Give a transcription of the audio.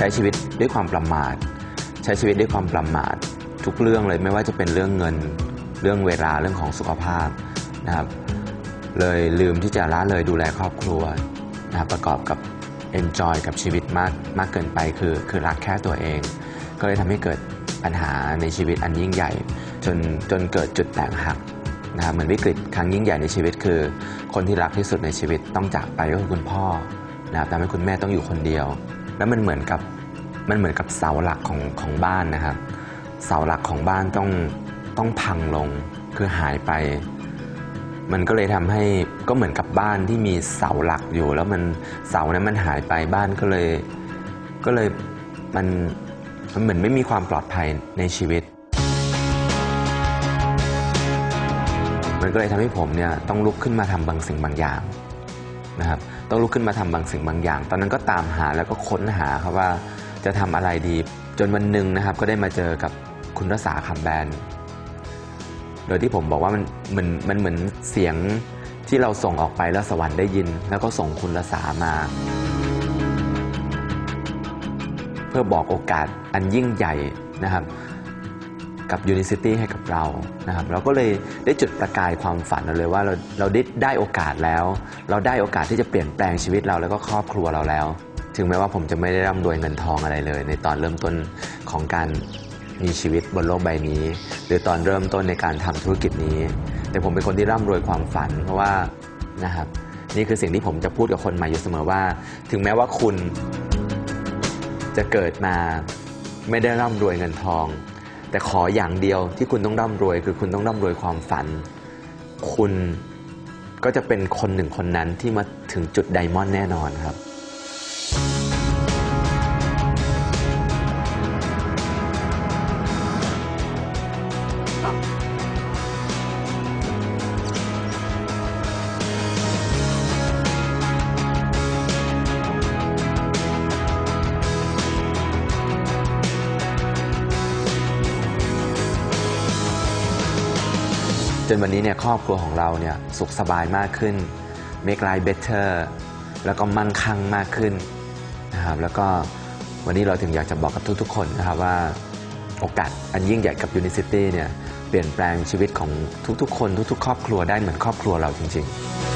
ช้ชีวิตด้วยความประมาท ใช้ชีวิตด้วยความประมาท ทุกเรื่องเลยไม่ว่าจะเป็นเรื่องเงิน เรื่องเวลาเรื่องของสุขภาพนะครับ เลยลืมที่จะละเลยดูแลครอบครัวนะครับประกอบกับ enjoy กับชีวิตมากมากเกินไปคือคือรักแค่ตัวเอง ก็เลยทำให้เกิดปัญหาในชีวิตอันยิ่งใหญ่ จนจนเกิดจุดแตกหักนะครับเหมือนวิกฤตครั้งยิ่งใหญ่ในชีวิตคือ คนที่รักที่สุดในชีวิตต้องจากไปก็คือคุณพ่อนะครับทำให้คุณแม่ต้องอยู่คนเดียว แล้วมันเหมือนกับมันเหมือนกับเสาหลักของของบ้านนะครับ เสาหลักของบ้านต้องต้องพังลงคือหายไป มันก็เลยทำให้ก็เหมือนกับบ้านที่มีเสาหลักอยู่ แล้วมันเสานั้นมันหายไปบ้านก็เลย ก็เลยมันมันเหมือนไม่มีความปลอดภัยในชีวิต มันก็เลยทำให้ผมเนี่ยต้องลุกขึ้นมาทำบางสิ่งบางอย่างนะครับ ต้องลุกขึ้นมาทำบางสิ่งบางอย่าง ตอนนั้นก็ตามหาแล้วก็ค้นหาครับว่าจะทำอะไรดี จนวันหนึ่งนะครับ ก็ได้มาเจอกับคุณรสาคำแบนโดยที่ผมบอกว่ามันมันมันเหมือนเสียงที่เราส่งออกไปแล้วสวรรค์ได้ยิน แล้วก็ส่งคุณรสามา เพื่อบอกโอกาสอันยิ่งใหญ่นะครับ กับ Unicity ให้กับเรานะครับเราก็เลยได้จุดประกายความฝันเราเลยว่าเราเราได้ได้โอกาสแล้ว เราได้โอกาสที่จะเปลี่ยนแปลงชีวิตเราแล้วก็ครอบครัวเราแล้ว ถึงแม้ว่าผมจะไม่ได้ร่ำรวยเงินทองอะไรเลย ในตอนเริ่มต้นของการมีชีวิตบนโลกใบนี้ หรือตอนเริ่มต้นในการทำธุรกิจนี้ แต่ผมเป็นคนที่ร่ำรวยความฝัน เพราะว่านะครับนี่คือสิ่งที่ผมจะพูดกับคนใหม่อยู่เสมอว่า ถึงแม้ว่าคุณจะเกิดมาไม่ได้ร่ำรวยเงินทอง แต่ขออย่างเดียวที่คุณต้องร่ำรวย คือคุณต้องร่ำรวยความฝัน คุณก็จะเป็นคนหนึ่งคนนั้นที่มาถึงจุดไดมอนด์แน่นอนครับ จนวันนี้เนี่ยครอบครัวของเราเนี่ยสุขสบายมากขึ้น make life better แล้วก็มั่งคั่งมากขึ้นนะครับแล้วก็วันนี้เราถึงอยากจะบอกกับทุกๆ คนนะครับว่าโอกาสอันยิ่งใหญ่กับ Unicity เนี่ยเปลี่ยนแปลงชีวิตของทุกๆ คนทุกๆ ครอบครัวได้เหมือนครอบครัวเราจริง ๆ